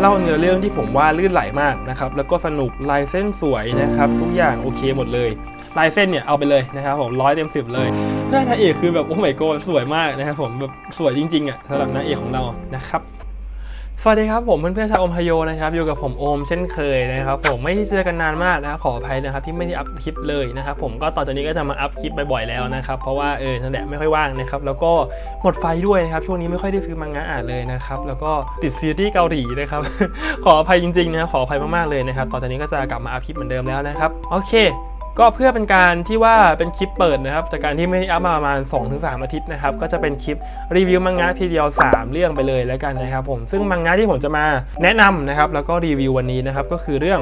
เล่าเนื้อเรื่องที่ผมว่าลื่นไหลมากนะครับแล้วก็สนุกลายเส้นสวยนะครับทุกอย่างโอเคหมดเลยลายเส้นเนี่ยเอาไปเลยนะครับผมร้อยเต็มสิบเลยหน้านาเอกคือแบบโอ้ my god สวยมากนะครับผมแบบสวยจริงๆอะสำหรับนางเอกของเรานะครับ สวัสดีครับผมเพื่อนๆชาวอมพโยนะครับอยู่กับผมโอมเช่นเคยนะครับผมไม่ได้เจอกันนานมากนะครับขออภัยนะครับที่ไม่ได้อัพคลิปเลยนะครับผมก็ต่อจากนี้ก็จะมาอัพคลิปบ่อยๆแล้วนะครับเพราะว่าเออนั่นแหละไม่ค่อยว่างนะครับแล้วก็หมดไฟด้วยนะครับช่วงนี้ไม่ค่อยได้ซื้อมังงะอ่านเลยนะครับแล้วก็ติดซีรีส์เกาหลีนะครับขออภัยจริงๆนะครับขออภัยมากๆเลยนะครับต่อจากนี้ก็จะกลับมาอัพคลิปเหมือนเดิมแล้วนะครับโอเค ก็เพื่อเป็นการที่ว่าเป็นคลิปเปิดนะครับ จากการที่ไม่ได้อัพมาประมาณ 2-3 อาทิตย์นะครับ ก็จะเป็นคลิปรีวิวมังงะทีเดียว 3 เรื่องไปเลยแล้วกันนะครับผมซึ่งมังงะที่ผมจะมาแนะนำนะครับแล้วก็รีวิววันนี้นะครับก็คือเรื่อง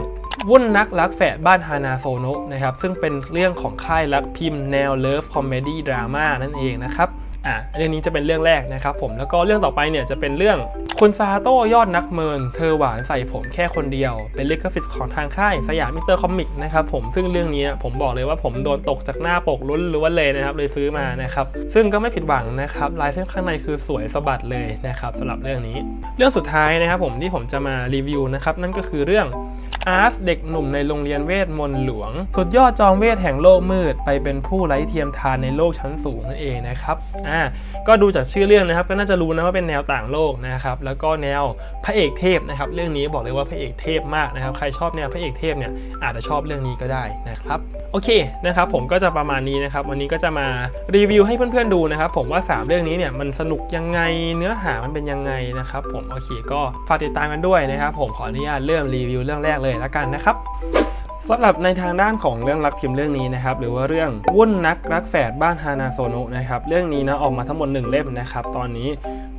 วุ่นนักรักแฝดบ้านฮานาโซโนะนะครับซึ่งเป็นเรื่องของค่ายรักพิมพ์แนวเลิฟคอมเมดี้ดราม่านั่นเองนะครับ อะเรื่องนี้จะเป็นเรื่องแรกนะครับผมแล้วก็เรื่องต่อไปเนี่ยจะเป็นเรื่องคุณซาโต้ยอดนักเมิน เธอหวานใส่ผมแค่คนเดียว เป็นลิขสิทธิ์ของทางค่ายสยามมิเตอร์คอมิกนะครับผมซึ่งเรื่องนี้ผมบอกเลยว่าผมโดนตกจากหน้าปกล้นล้วนเลยนะครับเลยซื้อมานะครับซึ่งก็ไม่ผิดหวังนะครับลายเส้นข้างในคือสวยสะบัดเลยนะครับสำหรับเรื่องนี้ เรื่องสุดท้ายนะครับผมที่ผมจะมารีวิวนะครับนั่นก็คือเรื่อง อาร์สเด็กหนุ่มในโรงเรียนเวทมนต์หลวง สุดยอดจอมเวทแห่งโลกมืด ไปเป็นผู้ไร้เทียมทานในโลกชั้นสูงนั่นเองนะครับอ่าก็ดูจากชื่อเรื่องนะครับ ก็น่าจะรู้นะว่าเป็นแนวต่างโลกนะครับแล้วก็แนวพระเอกเทพนะครับเรื่องนี้บอกเลยว่าพระเอกเทพมากนะครับใครชอบแนวพระเอกเทพเนี่ยอาจจะชอบเรื่องนี้ก็ได้นะครับโอเคนะครับผมก็จะประมาณนี้นะครับวันนี้ก็จะมารีวิวให้เพื่อนๆดูนะครับผมว่า 3 เรื่องนี้เนี่ยมันสนุกยังไงเนื้อหามันเป็นยังไงนะครับผมโอเคก็ฝากติดตามกันด้วยนะครับผมขออนุญาตเริ่มรีวิวเรื่องแรกเลยเลยละกันนะครับสำหรับในทางด้านของเรื่องรักพิมพ์เรื่องนี้นะครับหรือว่าเรื่องวุ่นนักรักแฝดบ้านฮานาโซโนะนะครับเรื่องนี้นะออกมาทั้งหมด1เล่มนะครับตอนนี้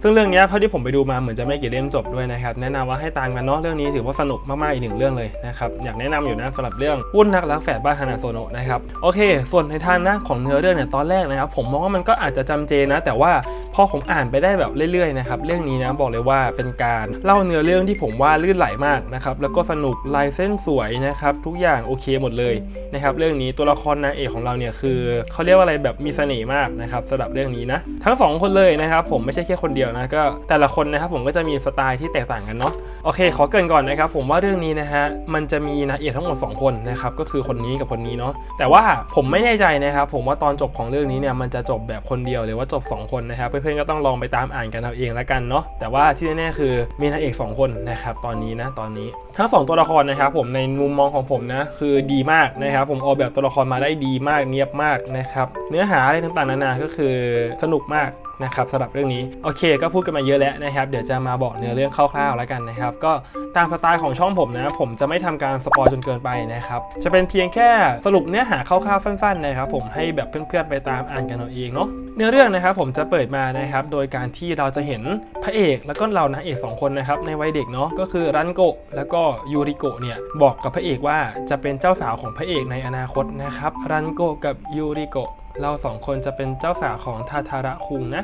ซึ่งเรื่องนี้เท่าที่ผมไปดูมาเหมือนจะไม่กี่เล่มจบด้วยนะครับแนะนำว่าให้ตามกันเนาะเรื่องนี้ถือว่าสนุกมากๆอีกหนึ่งเรื่องเลยนะครับอยากแนะนำอยู่นะสำหรับเรื่องวุ่นนักรักแฝดบ้านฮานาโซโนะนะครับโอเค ส่วนในทางด้าของเนื้อเรื่องเนี่ยตอนแรกนะครับผมมองว่ามันก็อาจจะจำเจนะ แต่ว่าพอผมอ่านไปได้แบบเรื่อยๆนะครับเรื่องนี้นะบอกเลยว่าเป็นการเล่าเนื้อเรื่องที่ผมว่าลื่นไหลมากนะครับแล้วก็สนุกลายเส้นสวยนะครับทุกอย่างโอเคหมดเลยนะครับเรื่องนี้ตัวละครนางเอกของเราเนี่ยคือเขาเรียกว่าอะไรแบบมีเสน่ห์มากนะครับสำหรับเรื่องนี้นะทั้งสองคนเลยนะครับผมไม่ใช่แค่คนเดียวนะก็แต่ละคนนะครับผมก็จะมีสไตล์ที่แตกต่างกันเนาะโอเค ขอเกินก่อนนะครับผมว่าเรื่องนี้นะฮะมันจะมีนางเอกทั้งหมด 2 คนนะครับก็คือคนนี้กับคนนี้เนาะแต่ว่าผมไม่แน่ใจนะครับผมว่าตอนจบของเรื่องนี้เนี่ยมันจะจบแบบคนเดียวหรือว่าจบ 2 คนนะครับเพื่อนๆก็ต้องลองไปตามอ่านกันเอาเองล้วกันเนาะแต่ว่าที่แน่ๆคือมีนางเอก 2 คนนะครับตอนนี้นะตอนนี้ทั้งสองตัวละครนะครับผมในมุมมองของผมนะคือดีมากนะครับผมออกแบบตัวละครมาได้ดีมากเนียบมากนะครับเนื้อหาอะไรต่างๆนานาก็คือสนุกมาก นะครับสำหรับเรื่องนี้โอเค ก็พูดกันมาเยอะแล้วนะครับ เดี๋ยวจะมาบอกเนื้อเรื่องคร่าวๆแล้วกันนะครับ ก็ตามสไตล์ของช่องผมนะ ผมจะไม่ทำการสปอยจนเกินไปนะครับ จะเป็นเพียงแค่สรุปเนื้อหาคร่าวๆสั้นๆนะครับ ผมให้แบบเพื่อนๆไปตามอ่านกันเอาเองเนาะเนื้อเรื่องนะครับผมจะเปิดมานะครับ โดยการที่เราจะเห็นพระเอกแล้วก็เรานางเอกสองคนนะครับในวัยเด็กเนาะก็คือรันโกะแล้วก็ยูริโกะเนี่ยบอกกับพระเอกว่าจะเป็นเจ้าสาวของพระเอกในอนาคตนะครับรันโกะกับยูริโกะ เราสองคนจะเป็นเจ้าสาวของทาทาระคุงนะ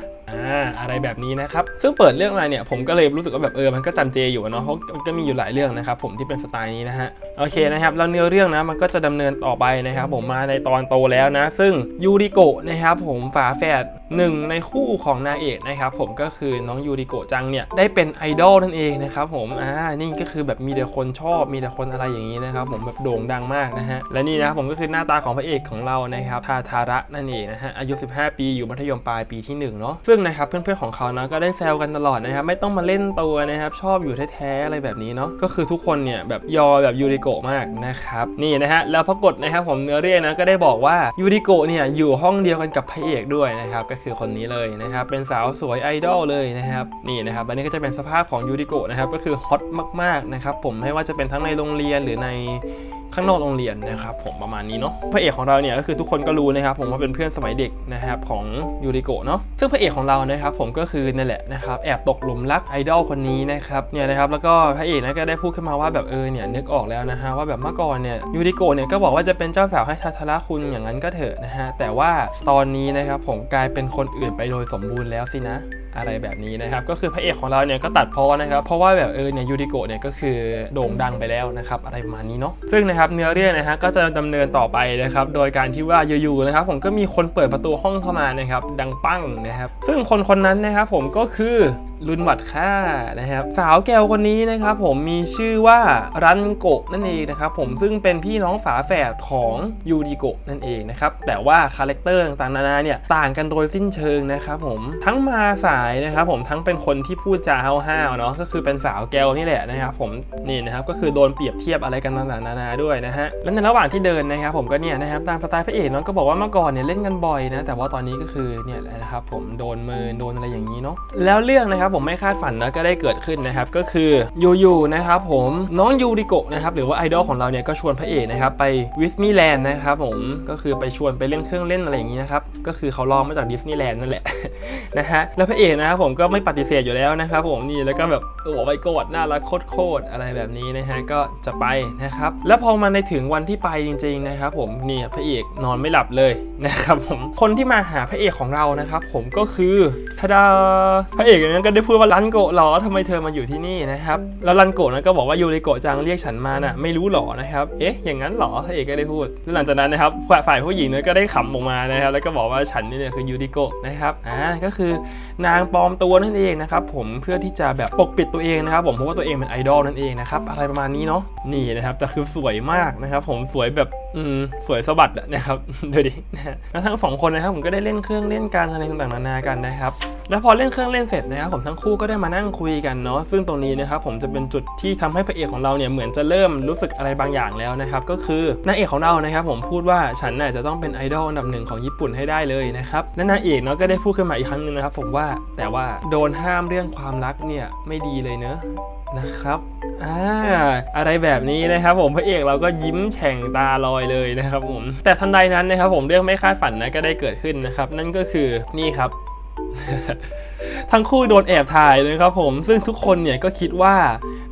อะไรแบบนี้นะครับ ซึ่งเปิดเรื่องมาเนี่ยผมก็เลยรู้สึกว่าแบบเออมันก็จำเจอยู่เนาะเพราะมันก็มีอยู่หลายเรื่องนะครับผมที่เป็นสไตล์นี้นะฮะโอเคนะครับแล้วเนื้อเรื่องนะมันก็จะดำเนินต่อไปนะครับผมมาในตอนโตแล้วนะ ซึ่งยูริโกะนะครับผมฝาแฝดหนึ่งในคู่ของนางเอกนะครับผมก็คือน้องยูริโกะจังเนี่ยได้เป็นไอดอลนั่นเองนะครับผมอ่านี่ก็คือแบบมีแต่คนชอบมีแต่คนอะไรอย่างนี้นะครับผมแบบโด่งดังมากนะฮะและนี่นะครับผมก็คือหน้าตาของพระเอกของเรานะครับทาทาระนั่นเองนะฮะอายุ 15 ปีอยู่มัธยมปลายปีที่1เนาะซึ่งนะครับเพื่อนๆของเขานะก็ได้แซวกันตลอดนะครับไม่ต้องมาเล่นตัวนะครับชอบอยู่แท้ๆอะไรแบบนี้เนาะก็คือทุกคนเนี่ยแบบยอแบบยูริโกะมากนะครับนี่นะฮะแล้วปรากฏนะครับผมเนื้อเรื่องนะก็ได้บอกว่ายูริโกะเนี่ยอยู่ห้องเดียวกันกับพระเอกด้วยนะครับก็คือคนนี้เลยนะครับเป็นสาวสวยไอดอลเลยนะครับนี่นะครับอันนี้ก็จะเป็นสภาพของยูริโกะนะครับก็คือฮอตมากๆนะครับผมไม่ว่าจะเป็นทั้งในโรงเรียนหรือในข้างนอกโรงเรียนนะครับผมประมาณนี้เนาะพระเอกของเราเนี่ยก็คือทุกคนก็รู้นะครับผมว่าเป็นเพื่อนสมัยเด็กนะครับของยูริโกะเนาะซึ่งพระเอกของเรานะครับผมก็คือนั่นแหละนะครับแอบตกหลุมรักไอดอลคนนี้นะครับเนี่ยนะครับแล้วก็พระเอกนะก็ได้พูดขึ้นมาว่าแบบเออเนี่ยนึกออกแล้วนะฮะว่าแบบเมื่อก่อนเนี่ยยูริโกะเนี่ยก็บอกว่าจะเป็นเจ้าสาวให้ทาทาระคุณอย่างนั้นก็เถอะนะฮะแต่ว่าตอนนี้นะครับผมกลายเป็นคนอื่นไปโดยสมบูรณ์แล้วสินะ อะไรแบบนี้นะครับก็คือพระเอกของเราเนี่ยก็ตัดพ้อนะครับเพราะว่าแบบเออเนี่ยยูริโกะเนี่ยก็คือโด่งดังไปแล้วนะครับอะไรประมาณนี้เนาะซึ่งนะครับเนื้อเรื่องนะฮะก็จะดำเนินต่อไปนะครับโดยการที่ว่าอยู่ๆนะครับผมก็มีคนเปิดประตูห้องเข้ามานะครับดังปั้งนะครับซึ่งคนคนนั้นนะครับผมก็คือรุนหวัดค่านะครับ สาวแก้วคนนี้นะครับ ผมมีชื่อว่ารันโกะนั่นเองนะครับ ผมซึ่งเป็นพี่น้องฝาแฝดของยูดิโกะนั่นเองนะครับ แต่ว่าคาแรคเตอร์ต่างๆนานาเนี่ยต่างกันโดยสิ้นเชิงนะครับผมทั้งมาสายนะครับ ผมทั้งเป็นคนที่พูดจาห้าวๆเนาะก็คือเป็นสาวแก้วนี่แหละนะครับ ผมนี่นะครับก็คือโดนเปรียบเทียบอะไรกันต่างๆนานาด้วยนะฮะและในระหว่างที่เดินนะครับ ผมก็เนี่ยนะครับตามสไตล์พระเอกเนาะก็บอกว่าเมื่อก่อนเนี่ยเล่นกันบ่อยนะแต่ว่าตอนนี้ก็คือเนี่ยแหละนะครับผมโดนมือโดนอะไรอย่างนี้เนาะแล้วเรื่องนะครับผมไม่คาดฝันนะก็ได้เกิดขึ้นนะครับก็คืออยู่ๆนะครับผมน้องยูริโกะนะครับหรือว่าไอดอลของเราเนี่ยก็ชวนพระเอกนะครับไปวิสนีย์แลนด์นะครับผมก็คือไปชวนไปเล่นเครื่องเล่นอะไรอย่างนี้นะครับก็คือเขาลองมาจากดิสนีย์แลนด์นั่นแหละนะฮะแล้วพระเอกนะครับผมก็ไม่ปฏิเสธอยู่แล้วนะครับผมนี่แล้วก็แบบโอ้โหไปโกรธน่ารักโคตรอะไรแบบนี้นะฮะก็จะไปนะครับแล้วพอมาในถึงวันที่ไปจริงๆนะครับผมนี่พระเอกนอนไม่หลับเลยนะครับผมคนที่มาหาพระเอกของเรานะครับผมก็คือทดาพระเอกนั้นก็ได้พูดว่ารันโกะเหรอทำไมเธอมาอยู่ที่นี่นะครับแล้วรันโกะนั้นก็บอกว่ายูริโกะจังเรียกฉันมาน่ะไม่รู้หรอนะครับเอ๊ะอย่างนั้นหรอพระเอกก็ได้พูดแล้วหลังจากนั้นนะครับฝ่ายผู้หญิงเนี่ยก็ได้ขำออกมานะครับแล้วก็บอกว่าฉันนี่เนี่ยคือยูริโกะนะครับอ่าก็คือนางปลอมตัวนั่นเองนะครับผมเพื่อที่จะแบบปกปิดตัวเองนะครับผมเพราะว่าตัวเองเป็นไอดอลนั่นเองนะครับอะไรประมาณนี้เนาะนี่นะครับแต่คือสวยมากนะครับผมสวยแบบอืมสวยสะบัดอะนะครับดูดินะฮะแล้วทั้งสองคนนะครับผมก็ได้เล่นเครื่องเล่นการอะไรต่างๆนานากันนะครับแล้วพอเล่นเครื่องเล่นเสร็จนะครับผมทั้งคู่ก็ได้มานั่งคุยกันเนาะซึ่งตรงนี้นะครับผมจะเป็นจุดที่ทำให้พระเอกของเราเนี่ยเหมือนจะเริ่มรู้สึกอะไรบางอย่างแล้วนะครับก็คือนางเอกของเรานะครับผมพูดว่าฉันน่ะจะต้องเป็นไอดอลอันดับหนึ่งของญี่ปุ่นให้ได้เลยนะครับและนางเอกเนาะก็ได้พูดขึ้นมาอีกครั้งหนึงนะครับผมว่าแต่ว่าโดนห้ามเรื่องความรักเนี่ยไม่ดีเลยเนอะนะครับอ่าอะไรแบบนี้นะครับผมพระเอกเราก็ยิ้มแฉ่งตาลอยเลยนะครับผมแต่ทันใดนั้นนะครับผมเรื่องไม่คาดฝันนะก็ได้เกิดขึ้นนะครับนั่นก็คือนี่ครับ ทั้งคู่โดนแอบถ่ายเลยครับผมซึ่งทุกคนเนี่ยก็คิดว่า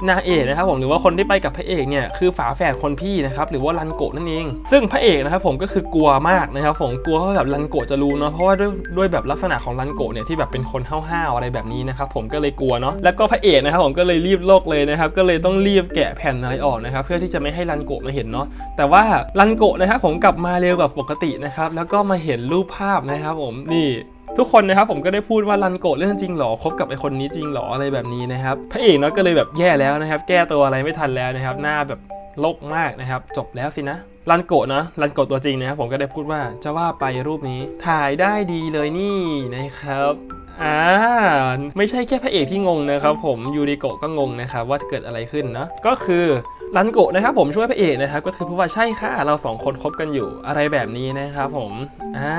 นางเอกนะครับผมหรือว่าคนที่ไปกับพระเอกเนี่ยคือฝาแฝดคนพี่นะครับหรือว่ารันโกะนั่นเอง ซึ่งพระเอกนะครับผมก็คือกลัวมากนะครับผมกลัวว่าแบบรันโกะจะรู้เนาะเพราะว่าด้วยด้วยแบบลักษณะของรันโกะเนี่ยที่แบบเป็นคนห้าวๆอะไรแบบนี้นะครับผมก็เลยกลัวเนาะแล้วก็พระเอกนะครับผมก็เลยรีบโลกเลยนะครับก็เลยต้องรีบแกะแผ่นอะไรออกนะครับเพื่อที่จะไม่ให้รันโกะมาเห็นเนาะแต่ว่ารันโกะนะครับผมกลับมาเร็วกว่าปกตินะครับแล้วก็มาเห็นรูปภาพนะครับผมนี่ ทุกคนนะครับผมก็ได้พูดว่ารันโกะเรื่องจริงหรอคบกับไอคนนี้จริงหรออะไรแบบนี้นะครับพระเอกเนาะก็เลยแบบแย่แล้วนะครับ แก้ตัวอะไรไม่ทันแล้วนะครับ หน้าแบบโลกมากนะครับ จบแล้วสินะรันโกะนะรันโกะตัวจริงนะครับผมก็ได้พูดว่าจะว่าไปรูปนี้ถ่ายได้ดีเลยนี่นะครับอ่าไม่ใช่แค่พระเอกที่งงนะครับ ผมยูริโกะก็งงนะครับว่าเกิดอะไรขึ้นนะก็คือ รันโกะนะครับผมช่วยพระเอกนะครับก็คือพูดว่าใช่ค่ะเราสองคนคบกันอยู่อะไรแบบนี้นะครับผมอ่า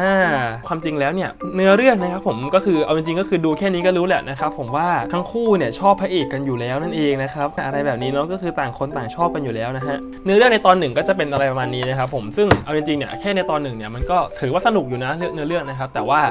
ความจริงแล้วเนี่ยเนื้อเรื่องนะครับผมก็คือเอาจริงๆก็คือดูแค่นี้ก็รู้แหละนะครับผมว่าทั้งคู่เนี่ยชอบพระเอกกันอยู่แล้วนั่นเองนะครับอะไรแบบนี้เนาะก็คือต่างคนต่างชอบกันอยู่แล้วนะฮะเนื้อเรื่องในตอนหนึ่งก็จะเป็นอะไรประมาณนี้นะครับผมซึ่งเอาจริงๆเนี่ยแค่ในตอนหนึ่งเนี่ยมันก็ถือว่าสนุกอยู่นะเนื้อเรื่องนะครับแต่ว่า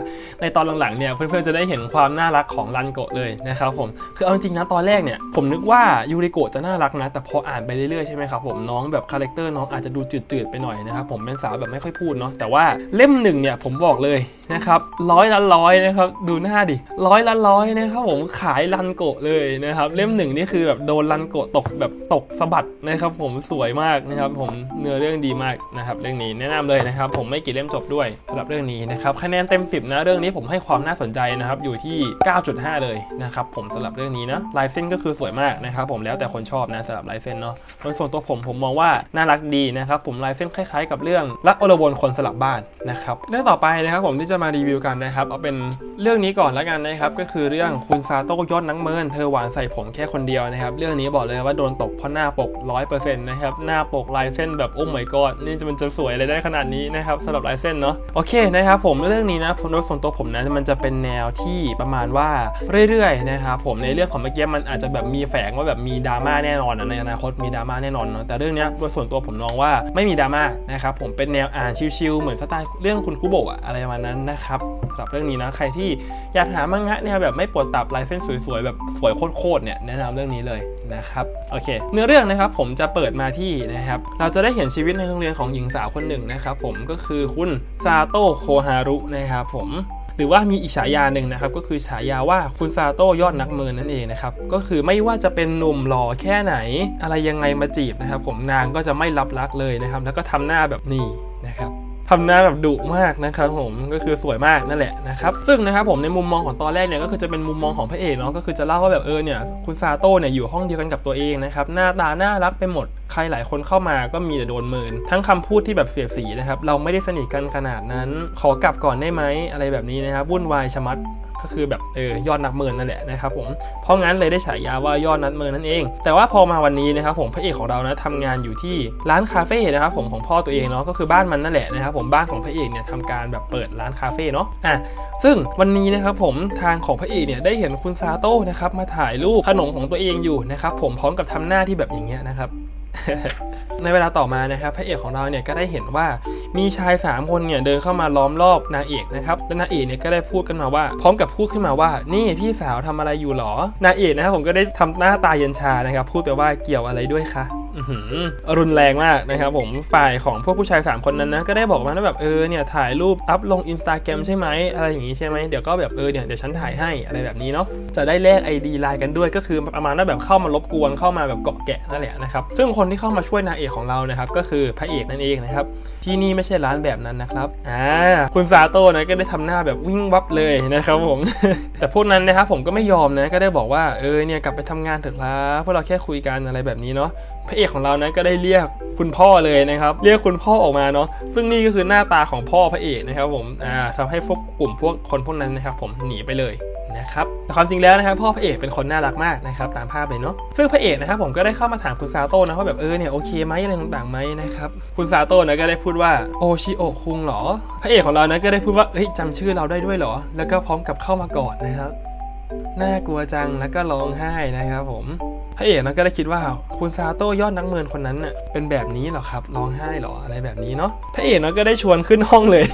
ในตอนหลังๆเนี่ยเพื่อนๆจะได้เห็นความน่ารักของรันโกะเลยนะครับผมคือเอาจริงๆนะตอนแรกเนี่ยผมนึกว่ายูริโกะจะน่ารักนะแต่พออ่านไปเรื่อยๆใช่ไหมครับผมน้องแบบคาแรคเตอร์น้องอาจจะดูจืดๆไปหน่อยนะครับผมเป็นสาวแบบไม่ค่อยพูดเนาะแต่ว่าเล่มหนึ่งเนี่ยผมบอกเลยนะครับร้อยละร้อยนะครับดูหน้าดิร้อยละร้อยนะครับผมขายรันโกะเลยนะครับเล่มหนึ่งนี่คือแบบโดนรันโกะตกแบบตกสะบัดนะครับผมสวยมากนะครับผมเนื้อเรื่องดีมากนะครับเรื่องนี้แนะนำเลยนะครับผมไม่กี่เล่มจบด้วยสำหรับเรื่องนี้นะครับคะแนนเต็ม 10นะเรื่องนี้ผมให้ความน่าสนใจนะครับอยู่ที่ 9.5 เลยนะครับผมสำหรับเรื่องนี้นะลายเส้นก็คือสวยมากนะครับผมแล้วแต่คนชอบนะสำหรับลายเส้นเนาะโดยส่วนตัวผมผมมองว่าน่ารักดีนะครับผมลายเส้นคล้ายๆ กับเรื่องรักอรวนคนสลับบ้านนะครับเรื่องต่อไปนะครับผมที่จะมารีวิวกันนะครับเอาเป็นเรื่องนี้ก่อนแล้วกันนะครับก็คือเรื่องคุณซาโต้ยอดนักเมินเธอหวานใส่ผมแค่คนเดียวนะครับเรื่องนี้บอกเลยว่าโดนตกเพราะหน้าปก100%นต์นะครับหน้าปกลายเส้นแบบโอ้ my god นี่จะมันจะสวยอะไรได้ขนาดนี้นะครับสำหรับลายเส้นเนาะโอเคนะครับผมเรื่องนี้นะผมโดยส่วนตัวผมนะมันจะเป็นแนวที่ประมาณว่าเรื่อยๆนะครับผมในเรื่องของเมื่อกี้มันอาจจะแบบมีแฝงว่าแบบมีดราม่าแน่นอนนะในอนาคตมีดราม่าแน่นอนเนาะแต่เรื่องเนี้ยโดยส่วนตัวผมมองว่าไม่มีดราม่านะครับผมเป็นแนวอ่านชิลๆเหมือนสไตล์เรื่องคุณคุโบะอะอะไรประมาณนั้นนะครับสำหรับเรื่องนี้นะใครที่อยากหามังงะแนวแบบไม่ปวดตับลายเส้นสวยๆแบบสวยโคตรๆเนี่ยแนะนำเรื่องนี้เลยนะครับโอเค เนื้อเรื่องนะครับผมจะเปิดมาที่นะครับเราจะได้เห็นชีวิตในโรงเรียนของหญิงสาวคนหนึ่งนะครับผมก็คือคุณซาโตะโคฮารุนะครับผม หรือว่ามีอีกฉายาหนึ่งนะครับก็คือฉายาว่าคุณซาโต้ยอดนักเมินนั่นเองนะครับก็คือไม่ว่าจะเป็นหนุ่มหล่อแค่ไหน อะไรยังไงมาจีบนะครับผมนางก็จะไม่รับรักเลยนะครับ แล้วก็ทำหน้าแบบนี้นะครับำหน้าแบบดุมากนะครับผมก็คือสวยมากนั่นแหละนะครับซึ่งนะครับผมในมุมมองของตอนแรกเนี่ยก็คือจะเป็นมุมมองของพระเอกเนาะก็คือจะเล่าว่าแบบเออเนี่ยคุณซาโต้เนี่ยอยู่ห้องเดียวกันกับตัวเองนะครับหน้าตาน่ารักไปหมดใครหลายคนเข้ามาก็มีแต่โดนเมิน ทั้งคำพูดที่แบบเสียสีนะครับเราไม่ได้สนิทกันขนาดนั้น ขอกลับก่อนได้ไหมอะไรแบบนี้นะครับวุ่นวายชะมัด ก็คือแบบเออยอดนักเมินนั่นแหละนะครับผมเพราะงั้นเลยได้ฉายาว่ายอดนักเมินนั่นเอง แต่ว่าพอมาวันนี้นะครับผมพระเอกของเรานะทำงานอยู่ที่ร้านคาเฟ่นะครับผมของพ่อตัวเองเนาะก็คือบ้านมันนั่นแหละนะครับผมบ้านของพระเอกเนี่ยทำการแบบเปิดร้านคาเฟ่เนาะอะซึ่งวันนี้นะครับผมทางของพระเอกเนี่ยได้เห็นคุณซาโต้นะครับมาถ่ายรูปขนมของตัวเองอยู่นะครับผมพร้อมกับทำหน้าที่แบบอย่างเงี้ยนะครับ ในเวลาต่อมานะครับพระเอกของเราเนี่ยก็ได้เห็นว่ามีชาย 3 คนเนี่ยเดินเข้ามาล้อมรอบนางเอกนะครับและนางเอกเนี่ยก็ได้พูดกันมาว่า พร้อมกับพูดขึ้นมาว่า นี่พี่สาวทำอะไรอยู่หรอนางเอกนะครับผมก็ได้ทำหน้าตาเย็นชานะครับพูดไปว่าเกี่ยวอะไรด้วยคะ รุนแรงมากนะครับผมฝ่ายของพวกผู้ชาย 3 คนนั้นนะก็ได้บอกมาว่าแบบเออเนี่ยถ่ายรูปอัพลงอินสตาแกรมใช่ไหมอะไรอย่างงี้ใช่ไหมเดี๋ยวก็แบบเออเนี่ยเดี๋ยวฉันถ่ายให้อะไรแบบนี้เนาะจะได้แลก ID ไลน์กันด้วยก็คือประมาณว่าแบบเข้ามารบกวนเข้ามาแบบเกาะแกะนั่นแหละนะครับซึ่งคนที่เข้ามาช่วยนางเอกของเรานะครับก็คือพระเอกนั่นเองนะครับที่นี่ไม่ใช่ร้านแบบนั้นนะครับอ่าคุณซาโต้นะก็ได้ทำหน้าแบบวิ่งวับเลยนะครับผม แต่พวกนั้นนะครับผมก็ไม่ยอมนะก็ได้บอกว่าเออเนี่ยกลับไปทำงานเถอะครับพวกเราแค่คุยกันอะไรแบบนี้เนาะ พระเอกของเรานะก็ได้เรียกคุณพ่อเลยนะครับ เรียกคุณพ่อออกมาเนาะซึ่งนี่ก็คือหน้าตาของพ่อพระเอกนะครับผมอ่าทำให้พวกกลุ่มพวกคนพวกนั้นนะครับผมหนีไปเลยนะครับแต่ความจริงแล้วนะครับพ่อพระเอกเป็นคนน่ารักมากนะครับตามภาพเลยเนาะซึ่งพระเอกนะครับผมก็ได้เข้ามาถามคุณซาโต้นะว่าแบบเออเนี่ยโอเคไหมอะไรต่างๆไหมนะครับคุณซาโต้นะก็ได้พูดว่าโอชิโอคุงเหรอ พระเอกของเรานะก็ได้พูดว่าเฮ้ยจำชื่อเราได้ด้วยเหรอ แล้วก็พร้อมกับเข้ามากอดนะครับ น่ากลัวจังแล้วก็ร้องไห้นะครับผมพระเอกนก็ได้คิดว่าคุณซาโต้ยอดนักเมินคนนั้นน่ะเป็นแบบนี้เหรอครับร้องไห้เหรออะไรแบบนี้เนาะพระเอกนก็ได้ชวนขึ้นห้องเลย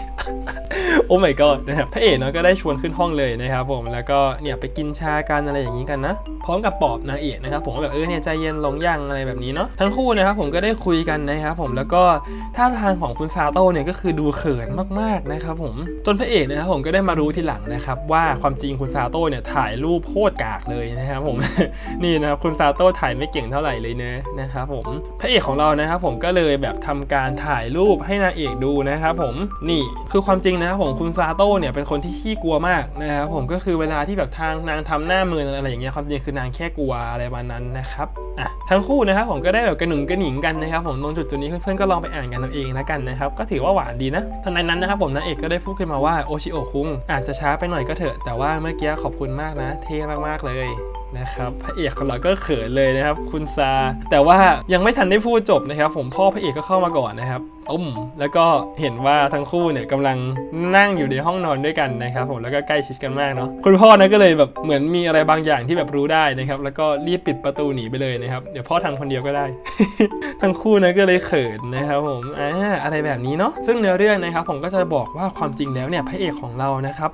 โอ้ my god นะครับพระเอกเนาะก็ได้ชวนขึ้นห้องเลยนะครับผมแล้วก็เนี่ยไปกินชากันอะไรอย่างนี้กันนะพร้อมกับปอบนางเอกนะครับผมแบบเออเนี่ยใจเย็นลงยังอะไรแบบนี้เนาะทั้งคู่นะครับผมก็ได้คุยกันนะครับผมแล้วก็ท่าทางของคุณซาโต้เนี่ยก็คือดูเขินมากๆนะครับผมจนพระเอกนะครับผมก็ได้มารู้ทีหลังนะครับว่าความจริงคุณซาโต้เนี่ยถ่ายรูปโคตรกากเลยนะครับผมนี่นะครับคุณซาโต้ถ่ายไม่เก่งเท่าไหร่เลยเนะนะครับผมพระเอกของเรานะครับผมก็เลยแบบทำการถ่ายรูปให้นางเอกดูนะครับผมนี่คือความจริงนะครับผมคุณซาโต้เนี่ยเป็นคนที่ขี้กลัวมากนะครับผมก็คือเวลาที่แบบทางนางทำหน้ามืออะไรอย่างเงี้ยความจริงคือนางแค่กลัวอะไรประมาณนั้นนะครับอะทั้งคู่นะครับผมก็ได้แบบกระหนุงกระหนิงกันนะครับผมตรงจุดจุดนี้เพื่อนๆก็ลองไปอ่านกันเอาเองแล้วกันนะครับก็ถือว่าหวานดีนะทันใดนั้นนะครับผมนางเอกก็ได้พูดขึ้นมาว่าโอชิโอคุงอาจจะช้าไปหน่อยก็เถอะแต่ว่าเมื่อกี้ขอบคุณมากนะ เท่มากๆเลย นะครับพระเอกของเราก็เขินเลยนะครับ คุณซา แต่ว่ายังไม่ทันได้พูดจบนะครับ ผมพ่อพระเอกก็เข้ามาก่อนนะครับตุ้มแล้วก็เห็นว่าทั้งคู่เนี่ยกำลังนั่งอยู่ในห้องนอนด้วยกันนะครับ ผมแล้วก็ใกล้ชิดกันมากเนาะคุณพ่อนะก็เลยแบบเหมือนมีอะไรบางอย่างที่แบบรู้ได้นะครับ แล้วก็รีบปิดประตูหนีไปเลยนะครับเดี๋ยวพ่อทำคนเดียวก็ได้ ทั้งคู่นะก็เลยเขินนะครับผมอ่าอะไรแบบนี้เนาะซึ่งเนื้อเรื่องนะครับ ผมก็จะบอกว่าความจริงแล้วเนี่ยพระเอกของเรานะครับ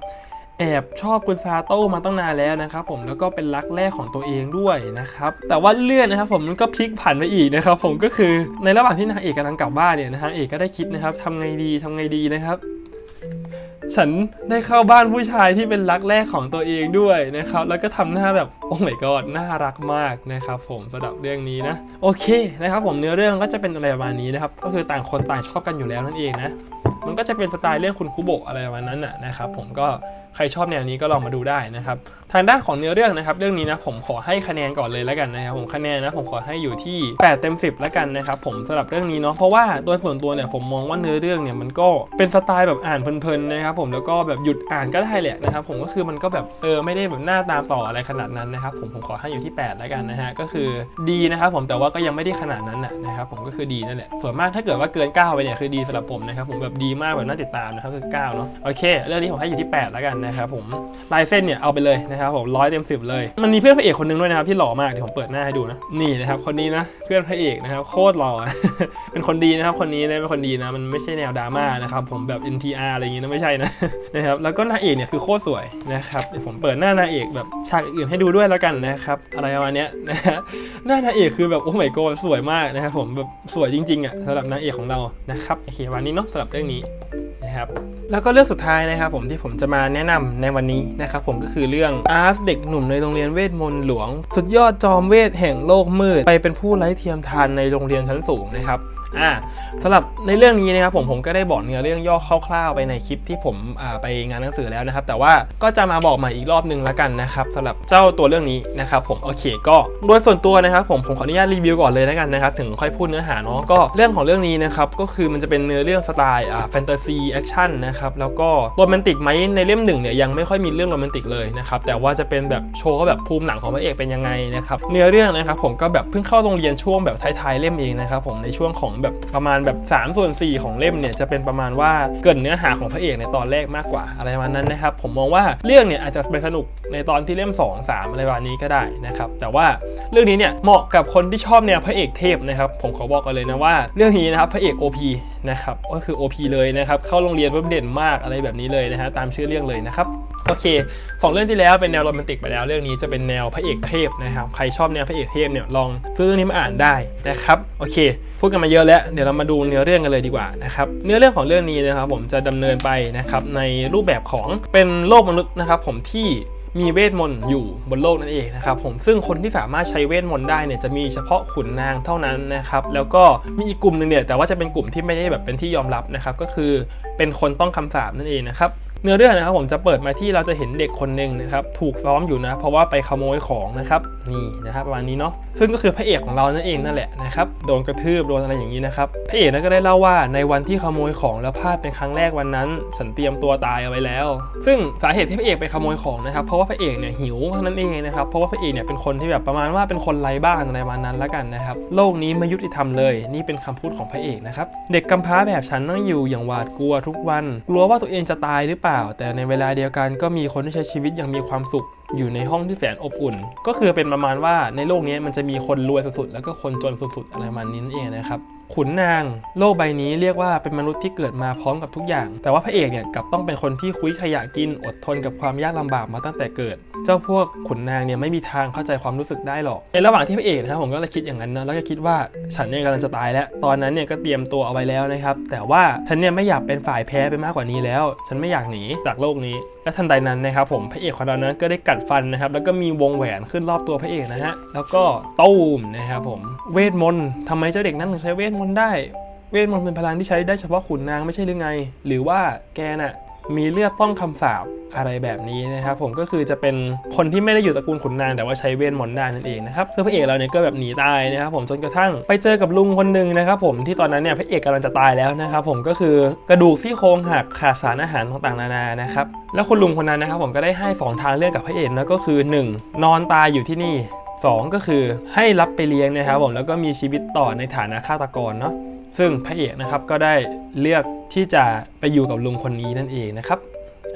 แอบชอบคุณซาโต้มาตั้งนานแล้วนะครับผมแล้วก็เป็นรักแรกของตัวเองด้วยนะครับแต่ว่าเลื่อนนะครับผมมันก็พลิกผันไปอีกนะครับผมก็คือในระหว่างที่นางเอกกำลังกลับบ้านเนี่ยนะฮะเอกก็ได้คิดนะครับทำไงดีทำไงดีนะครับฉันได้เข้าบ้านผู้ชายที่เป็นรักแรกของตัวเองด้วยนะครับ แล้วก็ทำหน้าแบบโอ้ my god น่ารักมากนะครับผมสำหรับเรื่องนี้นะ โอเคนะครับผมเนื้อเรื่องก็จะเป็นอะไรประมาณนี้นะครับ ก็คือต่างคนต่างชอบกันอยู่แล้วนั่นเองนะ มันก็จะเป็นสไตล์เรื่องคุณคุโบะอะไรประมาณนั้นน่ะนะครับผมก็ ใครชอบแนวนี้ก็ลองมาดูได้นะครับทางด้านของเนื้อเรื่องนะครับเรื่องนี้นะผมขอให้คะแนนก่อนเลยแล้วกันนะครับผมคะแนนนะผมขอให้อยู่ที่ 8 เต็ม 10 แล้วกันนะครับผมสำหรับเรื่องนี้เนาะเพราะว่าโดยส่วนตัวเนี่ยผมมองว่าเนื้อเรื่องเนี่ยมันก็เป็นสไตล์แบบอ่านเพลินๆนะครับผมแล้วก็แบบหยุดอ่านก็ได้แหละนะครับผมก็คือมันก็แบบเออไม่ได้แบบหน้าตามต่ออะไรขนาดนั้นนะครับผมผมขอให้อยู่ที่ 8 แล้วกันนะฮะก็คือดีนะครับผมแต่ว่าก็ยังไม่ได้ขนาดนั้นนะนะครับผมก็คือดีนั่นแหละส่วนมากถ้าเกิดว่าเกิน 9 ไปเนี่ยคือดีสำหรับผมนะครับผมแบบดีมากแบบน่าติดตามนะครับคือ9เนาะโอเค เรื่องนี้ผมให้อยู่ที่ 8 แล้วกันนะครับผมลายเส้นเนี่ยเอาไปเลยนะครับผมร้อยเต็มสิบเลย มันมีเพื่อนพระเอกคนหนึงด้วยนะครับที่หล่อมากเดี๋ยวผมเปิดหน้าให้ดูนะนี่นะครับคนนี้นะเพื่อนพระเอกนะครับโคตรหล่อ เป็นคนดีนะครับคนนี้นะเป็นคนดีนะมันไม่ใช่แนวดราม่านะครับผมแบบ NTR อะไรอย่างงี้นะไม่ใช่นะนะครับแล้วก็นางเอกเนี่ยคือโคตรสวยนะครับเดี๋ยวผมเปิดหน้านางเอกแบบฉากอื่นให้ดูด้วยแล้วกันนะครับอะไรประมาณเนี้ยนะฮะหน้านางเอกคือแบบโอ้ my god สวยมากนะครับผมแบบสวยจริงๆอะสำหรับนางเอกของเรานะครับโอเควันนี้เนาะสำหรับเรื่องนี้ นะครับแล้วก็เรื่องสุดท้ายนะครับผมที่ผมจะมาแนะนำในวันนี้นะครับผมก็คือเรื่องอาร์ตเด็กหนุ่มในโรงเรียนเวทมนต์หลวง สุดยอดจอมเวทแห่งโลกมืด ไปเป็นผู้ไร้เทียมทานในโรงเรียนชั้นสูงนะครับ อ่าสำหรับในเรื่องนี้นะครับผมผมก็ได้บอกเนื้อเรื่องย่อคร่าวๆไปในคลิปที่ผมไปงานหนังสือแล้วนะครับ แต่ว่าก็จะมาบอกใหม่อีกรอบหนึงแล้วกันนะครับสำหรับเจ้าตัวเรื่องนี้นะครับผมโอเคก็โดยส่วนตัวนะครับผมผมขออนุญาตรีวิวก่อนเลยแล้วกันนะครับถึงค่อยพูดเนื้อหาเนาะก็เรื่องของเรื่องนี้นะครับก็คือมันจะเป็นเนื้อเรื่องสไตล์แฟนตาซีแอคชั่นนะครับแล้วก็โรแมนติกไหมในเล่มหนึ่งเนี่ยยังไม่ค่อยมีเรื่องโรแมนติกเลยนะครับแต่ว่าจะเป็นแบบโชว์แบบภูมิหลังของพระเอกเป็นยังไงนะครับเนื้อเรื่องนะครับผมก็แบบเพิ่งเข้าโรงเรียนช่วงแบบท้ายๆเล่มเองนะครับผมในช่วงของแบบประมาณแบบ3ส่วน4ของเล่มเนี่ยจะเป็นประมาณว่าเกินเนื้อหาของพระเอกในตอนแรกมากกว่าอะไรประมาณนั้นนะครับผมมองว่าเรื่องเนี่ยอาจจะไปสนุกในตอนที่เล่ม 2 3 อะไรประมาณนี้ก็ได้นะครับแต่ว่าเรื่องนี้เนี่ยเหมาะกับคนที่ชอบแนวพระเอกเทพนะครับผมขอบอกกันเลยนะว่าเรื่องนี้นะครับพระเอก OP นะครับก็คือ OP เลยนะครับเข้าโรงเรียนว่าเด่นมากอะไรแบบนี้เลยนะฮะตามชื่อเรื่องเลยนะครับโอเคสองเรื่องที่แล้วเป็นแนวโรแมนติกไปแล้วเรื่องนี้จะเป็นแนวพระเอกเทพนะครับใครชอบแนวพระเอกเทพเนี่ยลองซื้อเรื่องนี้มาอ่านได้นะครับโอเค พูดกันมาเยอะแล้วเดี๋ยวเรามาดูเนื้อเรื่องกันเลยดีกว่านะครับเนื้อเรื่องของเรื่องนี้นะครับผมจะดำเนินไปนะครับในรูปแบบของเป็นโลกมนุษย์นะครับผมที่มีเวทมนต์อยู่บนโลกนั่นเองนะครับผมซึ่งคนที่สามารถใช้เวทมนต์ได้เนี่ยจะมีเฉพาะขุนนางเท่านั้นนะครับแล้วก็มีอีกกลุ่มหนึ่งเนี่ยแต่ว่าจะเป็นกลุ่มที่ไม่ได้แบบเป็นที่ยอมรับนะครับก็คือเป็นคนต้องคำสาปนั่นเองนะครับ เนื้อเรื่องนะครับผมจะเปิดมาที่เราจะเห็นเด็กคนหนึ่งนะครับถูกซ้อมอยู่นะ เพราะว่าไปขโมยของนะครับนี่นะครับประมาณนี้เนาะซึ่งก็คือพระเอกของเรานั่นเองนั่นแหละนะครับโดนกระทืบโดนอะไรอย่างนี้นะครับพระเอกนั้นก็ได้เล่าว่าในวันที่ขโมยของแล้วพลาดเป็นครั้งแรกวันนั้น ฉันเตรียมตัวตายเอาไว้แล้ว ซึ่งสาเหตุที่พระเอกไปขโมยของนะครับเพราะว่าพระเอกเนี่ยหิวเท่านั้นเองนะครับเพราะว่าพระเอกเนี่ยเป็นคนที่แบบประมาณว่าเป็นคนไร้บ้านอะไรประมาณนั้นแล้วกันนะครับโลกนี้ไม่ยุติธรรมเลย นี่เป็นคำพูดของพระเอกนะครับเด็กกำพร้าแบบฉันต้องอยู่อย่างหวาดกลัวทุกวัน กลัวว่าตัวเองจะตายหรือเปล่าแต่ในเวลาเดียวกันก็มีคนที่ใช้ชีวิตอย่างมีความสุข อยู่ในห้องที่แสนอบอุ่น ก็คือเป็นประมาณว่าในโลกนี้มันจะมีคนรวยสุดๆแล้วก็คนจนสุดๆอะไรประมาณนี้นั่นเองนะครับ ขุนนางโลกใบนี้เรียกว่าเป็นมนุษย์ที่เกิดมาพร้อมกับทุกอย่าง แต่ว่าพระเอกเนี่ยกลับต้องเป็นคนที่คุยขยะกินอดทนกับความยากลำบากมาตั้งแต่เกิด เจ้าพวกขุนนางเนี่ยไม่มีทางเข้าใจความรู้สึกได้หรอก ในระหว่างที่พระเอกนะครับผมก็เลยคิดอย่างนั้นนะแล้วก็คิดว่าฉันเนี่ยกำลังจะตายแล้ว ตอนนั้นเนี่ยก็เตรียมตัวเอาไว้แล้วนะครับแต่ว่าฉันเนี่ยไม่อยากเป็นฝ่ายแพ้ไปมากกว่านี้แล้ว ฉันไม่อยากหนีจากโลกนี้ และทันใดนั้นนะครับผมพระเอกของเรานั้นก็ได้กัดฟันนะครับแล้วก็มีวงแหวนขึ้นรอบตัวพระเอกนะฮะแล้วก็ตูมนะครับผมเวทมนต์ทำไมเจ้าเด็กนั้นถึงใช้เวทมนต์ได้ เวทมนต์เป็นพลังที่ใช้ได้เฉพาะขุนนางไม่ใช่หรือไง หรือว่าแกน่ะมีเลือดต้องคำสาปอะไรแบบนี้นะครับผมก็คือจะเป็นคนที่ไม่ได้อยู่ตระกูลขุนนางแต่ว่าใช้เวทมนต์ได้นั่นเองนะครับซึ่งพระเอกเราเนี่ยก็แบบหนีตายนะครับผมจนกระทั่งไปเจอกับลุงคนหนึ่งนะครับผมที่ตอนนั้นเนี่ยพระเอกกำลังจะตายแล้วนะครับผมก็คือกระดูกซี่โครงหักขาดสารอาหารต่างๆนานานะครับแล้วคุณลุงคนนั้นนะครับผมก็ได้ให้สองทางเลือกกับพระเอกนะก็คือหนึ่งนอนตายอยู่ที่นี่ สองก็คือให้รับไปเลี้ยงนะครับผมแล้วก็มีชีวิตต่อในฐานะฆาตกรเนาะซึ่งพระเอกนะครับก็ได้เลือกที่จะไปอยู่กับลุงคนนี้นั่นเองนะครับ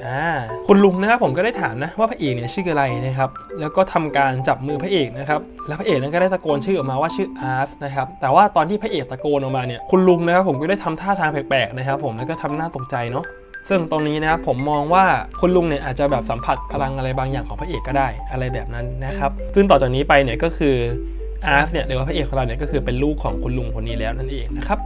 อ่าคุณลุงนะครับผมก็ได้ถามนะว่าพระเอกเนี่ยชื่ออะไรนะครับ แล้วก็ทำการจับมือพระเอกนะครับ แล้วพระเอกนั้นก็ได้ตะโกนชื่อออกมาว่าชื่ออาร์สนะครับ แต่ว่าตอนที่พระเอกตะโกนออกมาเนี่ย คุณลุงนะครับผมก็ได้ทำท่าทางแปลกๆนะครับ ผมแล้วก็ทำหน้าตกใจเนาะ ซึ่งตรงนี้นะครับผมมองว่าคุณลุงเนี่ยอาจจะแบบสัมผัสพลังอะไรบางอย่างของพระเอกก็ได้อะไรแบบนั้นนะครับซึ่งต่อจากนี้ไปเนี่ยก็คืออาร์ฟเนี่ยหรือว่าพระเอกของเราเนี่ยก็คือเป็นลูกของคุณลุงคนนี้แล้วนั่นเองนะครับ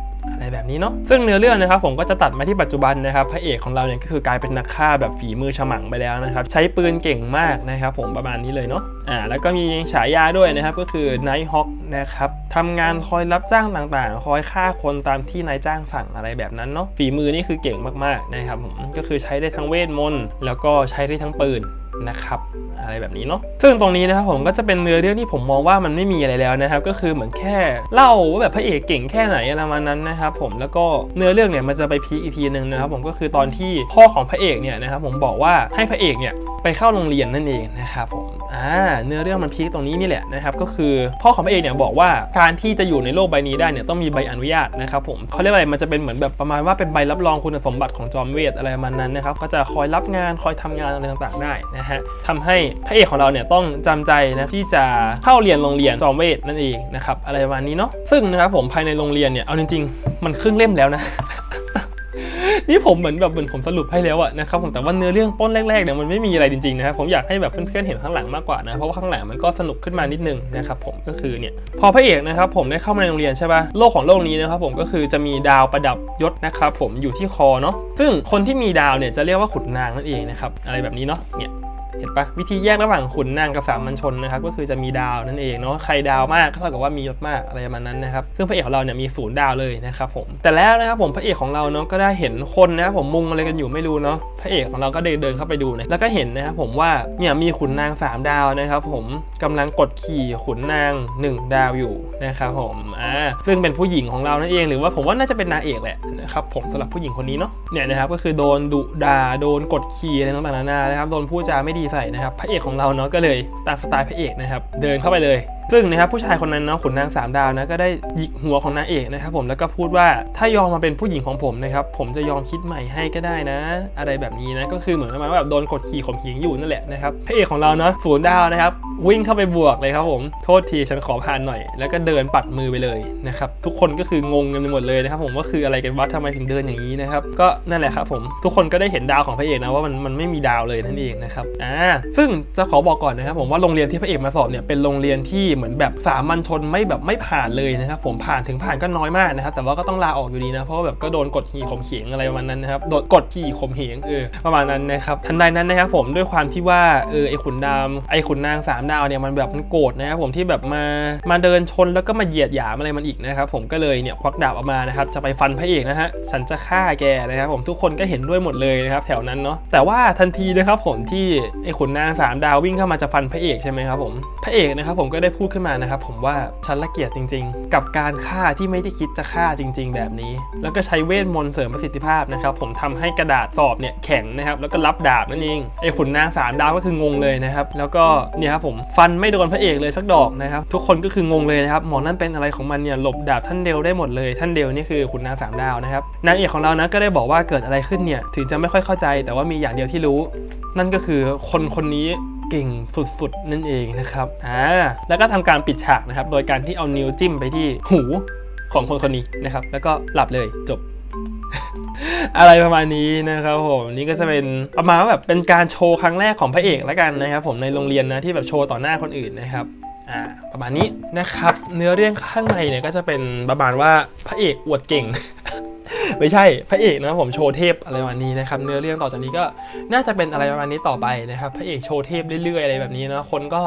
อะไรแบบนี้เนาะซึ่งเนื้อเรื่องนะครับผมก็จะตัดมาที่ปัจจุบันนะครับพระเอกของเราเนี่ยก็คือกลายเป็นนักฆ่าแบบฝีมือฉมังไปแล้วนะครับใช้ปืนเก่งมากนะครับผมประมาณนี้เลยเนาะอ่าแล้วก็มีฉายาด้วยนะครับก็คือ Night Hawk นะครับทำงานคอยรับจ้างต่างๆ คอยฆ่าคนตามที่นายจ้างสั่งอะไรแบบนั้นเนาะฝีมือนี่คือเก่งมากๆนะครับผมก็คือใช้ได้ทั้งเวทมนต์แล้วก็ใช้ได้ทั้งปืน นะครับอะไรแบบนี้เนาะซึ่งตรงนี้นะครับผมก็จะเป็นเนื้อเรื่องที่ผมมองว่ามันไม่มีอะไรแล้วนะครับ ก็คือเหมือนแค่เล่าว่าแบบพระเอกเก่งแค่ไหนอะไรมานั้นนะครับผมแล้วก็เนื้อเรื่องเนี่ยมันจะไปพีอีกทีหนึ่งนะครับผมก็คือตอนที่พ่อของพระเอกเนี่ยนะครับผมบอกว่าให้พระเอกเนี่ยไปเข้าโรงเรียนนั่นเองนะครับผมอ่าเนื้อเรื่องมันพีคตรงนี้นี่แหละนะครับก็คือพ่อของพระเอกเนี่ยบอกว่าการที่จะอยู่ในโลกใบนี้ได้เนี่ยต้องมีใบอนุญาตนะครับผมเขาเรียกอะไรมันจะเป็นเหมือนแบบประมาณว่าเป็นใบรับรองคุณสมบัติของจอมเวทอะไรประมาณนั้นนะครับก็จะคอยรับงานคอยทำงานอะไรต่างๆได้นะฮะทำให้พระเอกของเราเนี่ยต้องจำใจนะที่จะเข้าเรียนโรงเรียนจอมเวทนั่นเองนะครับอะไรประมาณนี้เนาะซึ่งนะครับผมภายในโรงเรียนเนี่ยเอาจริงๆ มันครึ่งเล่มแล้วนะนี่ผมเหมือนแบบเหมือนผมสรุปให้แล้วอะนะครับผมแต่ว่าเนื้อเรื่องต้นแรกๆเนี่ยมันไม่มีอะไรจริงๆนะครับผมอยากให้แบบเพื่อนๆเห็นข้างหลังมากกว่านะเพราะว่าข้างหลังมันก็สนุกขึ้นมานิดนึงนะครับผมก็คือเนี่ยพอพระเอกนะครับผมได้เข้ามาในโรงเรียนใช่ป่ะโลกของโลกนี้นะครับผมก็คือจะมีดาวประดับยศนะครับผมอยู่ที่คอเนาะซึ่งคนที่มีดาวเนี่ยจะเรียกว่าขุนนางนั่นเองนะครับอะไรแบบนี้เนาะเนี่ย เห็นปะวิธีแยกระหว่างขุนนางกับสามัญชนนะครับก็คือจะมีดาวนั่นเองเนาะใครดาวมากก็เท่ากับว่ามียศมากอะไรประมาณนั้นนะครับซึ่งพระเอกของเราเนี่ยมีศูนย์ดาวเลยนะครับผมแต่แล้วนะครับผมพระเอกของเราเนาะก็ได้เห็นคนนะครับผมมุงอะไรกันอยู่ไม่รู้เนาะพระเอกของเราก็เดินเดินเข้าไปดูนะแล้วก็เห็นนะครับผมว่าเนี่ยมีขุนนางสามดาวนะครับผมกำลังกดขี่ขุนนางหนึ่งดาวอยู่นะครับผมอ่าซึ่งเป็นผู้หญิงของเรานั่นเองหรือว่าผมว่าน่าจะเป็นนางเอกแหละนะครับผมสำหรับผู้หญิงคนนี้เนาะเนี่ยนะครับก็คือโดนดุด่าโดนกดขี่อะไรต่างๆนานานะครับโดนพูดจาไม่ดีใส่นะครับพระเอกของเราเนาะก็เลยตามสไตล์พระเอกนะครับเดินเข้าไปเลยซึ่งนะครับผู้ชายคนนั้นเนาะขุนนางสามดาวนะก็ได้หยิกหัวของนางเอกนะครับผมแล้วก็พูดว่าถ้ายอมมาเป็นผู้หญิงของผมนะครับผมจะยอมคิดใหม่ให้ก็ได้นะ อะไรแบบนี้นะก็คือเหมือนประมาณว่าแบบโดนกดขี่ข่มขืนอยู่นั่นแหละนะครับพระเอกของเราเนาะศูนย์ดาวนะครับวิ่งเข้าไปบวกเลยครับผมโทษทีฉันขอผ่านหน่อย แล้วก็เดินปัดมือไปเลยนะครับทุกคนก็คืองงกันไปหมดเลยนะครับผมว่าคืออะไรกันวะทำไมถึงเดินอย่างนี้นะครับก็นั่นแหละครับผมทุกคนก็ได้เห็นดาวของพระเอกนะว่ามันมันไม่มีดาวเลยนั่นเองนะครับอ่าซึ่งจะขอบอกก่อนนะครับผมว่าโรงเรียนที่พระเอกมาสอบเนี่ยเป็นโรงเรียนที่เหมือนแบบสามัญชนไม่แบบไม่ผ่านเลยนะครับผมผ่านถึงผ่านก็น้อยมากนะครับแต่ว่าก็ต้องลาออกอยู่ดีนะเพราะว่าแบบก็โดนกดขี่ข่มเหงอะไรประมาณนั้นนะครับโดนกดขี่ข่มเหงเออประมาณนั้นนะครับทันใดนั้นนะครับผมด้วยความที่ว่าเออไอขุนดาวไอขุนนางสามดาวเนี่ยมันแบบมันโกรธนะครับผมที่แบบมามาเดินชนแล้วก็มาเหยียดหยามอะไรมันอีกนะครับผมก็เลยเนี่ยควักดาบออกมานะครับจะไปฟันพระเอกนะฮะฉันจะฆ่าแกนะครับผมทุกคนก็เห็นด้วยหมดเลยนะครับแถวนั้นเนาะแต่ว่าทันทีนะครับผมที่ไอขุนนางสามดาววิ่งเข้ามาจะฟันพระเอกใช่ไหมครับผมพระเอกนะครับผมก็ได้พูดขึ้นมานะครับผมว่าฉันละเกียจจริง ๆ กับการฆ่าที่ไม่ได้คิดจะฆ่าจริง ๆ แบบนี้ แล้วก็ใช้เวทมนต์เสริมประสิทธิภาพนะครับผมทำให้กระดาษสอบเนี่ยแข็งนะครับแล้วก็รับดาบนั่นเองไอ้ขุนนางสามดาวก็คืองงเลยนะครับแล้วก็เนี่ยครับผมฟันไม่โดนพระเอกเลยสักดอกนะครับทุกคนก็คืองงเลยนะครับหมอนั่นเป็นอะไรของมันเนี่ยหลบดาบท่านเดลได้หมดเลยท่านเดลนี่คือขุนนางสามดาวนะครับนางเอกของเรานะก็ได้บอกว่าเกิดอะไรขึ้นเนี่ยถึงจะไม่ค่อยเข้าใจ แต่ว่ามีอย่างเดียวที่รู้ นั่นก็คือคนคนนี้เก่งสุดๆ นั่นเองนะครับอ่าแล้วก็ทำการปิดฉากนะครับ โดยการที่เอานิ้วจิ้มไปที่หูของคนคนนี้นะครับ แล้วก็หลับเลยจบ อะไรประมาณนี้นะครับผมนี่ก็จะเป็นประมาณว่าแบบเป็นการโชว์ครั้งแรกของพระเอกแล้วกันนะครับ ผมในโรงเรียนนะที่แบบโชว์ต่อหน้าคนอื่นนะครับอ่าประมาณนี้นะครับ เนื้อเรื่องข้างในเนี่ยก็จะเป็นประมาณว่าพระเอกอวดเก่ง ไม่ใช่พระเอกนะครับผมโชว์เทพอะไรวันนี้นะครับเนื้อเรื่องต่อจากนี้ก็น่าจะเป็นอะไรประมาณนี้ต่อไปนะครับพระเอกโชว์เทพเรื่อยๆอะไรแบบนี้นะคนก็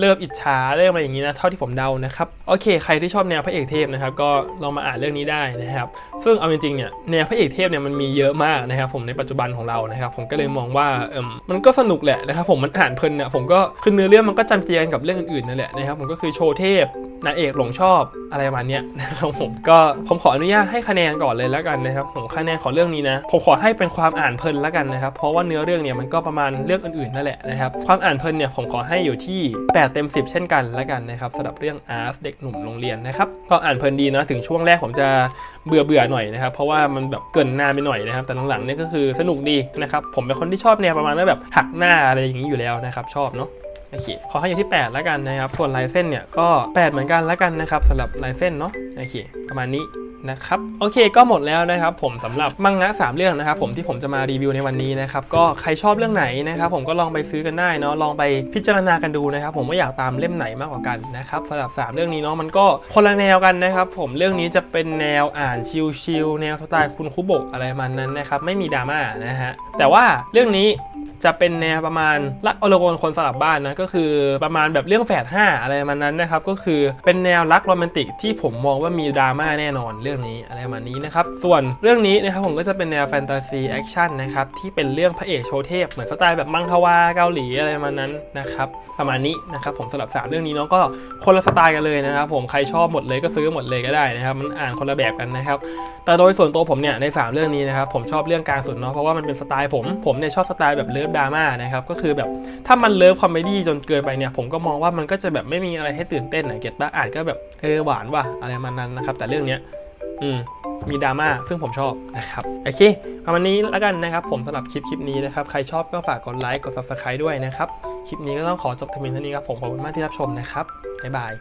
เริ่มอิจฉาเริ่มอะไรอย่างนี้นะเท่าที่ผมเดานะครับโอเค ใครที่ชอบแนวพระเอกเทพนะครับก็ลองมาอ่านเรื่องนี้ได้นะครับ ซึ่งเอาจริงๆเนี่ยแนวพระเอกเทพเนี่ยมันมีเยอะมากนะครับผมในปัจจุบันของเรานะครับผมก็เลยมองว่าเอมมันก็สนุกแหละนะครับผมมันอ่านเพลินเนี่ยผมก็คือเนื้อเรื่องมันก็จำเจียนกับเรื่องอื่นๆนั่นแหละนะครับผมก็คือโชว์เทพนางเอกหลงชอบอะไรประมาณเนี้ยนะครับผมก็ผมขออนุญาตให้คะแนนก่อนเลยแล้วกันนะครับผมคะแนนของเรื่องนี้นะผมขอให้เป็นความอ่านเพลินแล้วกันนะครับเพราะว่าเนื้อเรื่องเนี่ยมันก็ประมาณเรื่องอื่นๆนั่นแหละนะครับความอ่านเพลินเนี่ยผมขอให้อยู่ที่8เต็ม 10 เช่นกันแล้วกันนะครับสำหรับเรื่องอาร์ตเด็กหนุ่มโรงเรียนนะครับก็อ่านเพลินดีนะถึงช่วงแรกผมจะเบื่อเบื่อหน่อยนะครับเพราะว่ามันแบบเกินนานไปหน่อยนะครับแต่หลังๆนี่ก็คือสนุกดีนะครับผมเป็นคนที่ชอบแนวประมาณนั้นแบบหักหน้าอะไรอย่างนี้อยู่แล้วนะครับชอบเนาะ โอเคขอให้อยู่ที่ 8 แล้วกันนะครับ ส่วนลายเส้นเนี่ยก็ 8 เหมือนกันแล้วกันนะครับสำหรับลายเส้นเนาะโอเค ประมาณนี้นะครับโอเคก็หมดแล้วนะครับผมสำหรับมังงะ 3 เรื่องนะครับผมที่ผมจะมารีวิวในวันนี้นะครับก็ใครชอบเรื่องไหนนะครับผมก็ลองไปซื้อกันได้เนาะลองไปพิจารณากันดูนะครับผมว่าอยากตามเล่มไหนมากกว่ากันนะครับสำหรับ 3 เรื่องนี้เนาะมันก็คนละแนวกันนะครับผมเรื่องนี้จะเป็นแนวอ่านชิลๆแนวสไตล์คุณคุโบะอะไรประมันนั้นนะครับไม่มีดราม่านะฮะแต่ว่าเรื่องนี้จะเป็นแนวประมาณรักอโกนคนสลับบ้านนะก็คือประมาณแบบเรื่องแฝดห้าอะไรมาณนั้นนะครับ ก็คือเป็นแนวรักโรแมนติกที่ผมมองว่ามีดราม่าแน่นอนเรื่องนี้อะไรประมาณนี้นะครับ ส่วนเรื่องนี้นะครับผมก็จะเป็นแนวแฟนตาซีแอคชั่นนะครับที่เป็นเรื่องพระเอกโชเทพเหมือนสไตล์แบบมังควาเกาหลีอะไรประมาณนั้นนะครับประมาณนี้นะครับผมสำหรับสามเรื่องนี้เนาะก็คนละสไตล์กันเลยนะครับผมใครชอบหมดเลยก็ซื้อหมดเลยก็ได้นะครับมันอ่านคนละแบบกันนะครับแต่โดยส่วนตัวผมเนี่ยใน 3 เรื่องนี้นะครับผมชอบเรื่องกลางสุดเนาะเพราะว่ามันเป็นสไตล์ผมผมเนี่ยชอบสไตล์แบบเลิฟดราม่านะครับก็คือแบบถ้ามันเลิฟคอมเมดี้จนเกินไปเนี่ยผมก็มองว่ามันก็จะแบบไม่มีอะไรให้ตื่นเต้นนะเก็ตปะอ่านก็แบบเออหวานว่ะอะไรมันนั้นนะครับ แต่เรื่องเนี้ยอืมมีดราม่าซึ่งผมชอบนะครับโอเคประมาณนี้แล้วกันนะครับ ผมสำหรับคลิปคลิปนี้นะครับ ใครชอบก็ฝากกดไลค์กด subscribe ด้วยนะครับ คลิปนี้ก็ต้องขอจบเพียงเท่านี้ครับผมขอบคุณมากที่รับชมนะครับบ๊ายบาย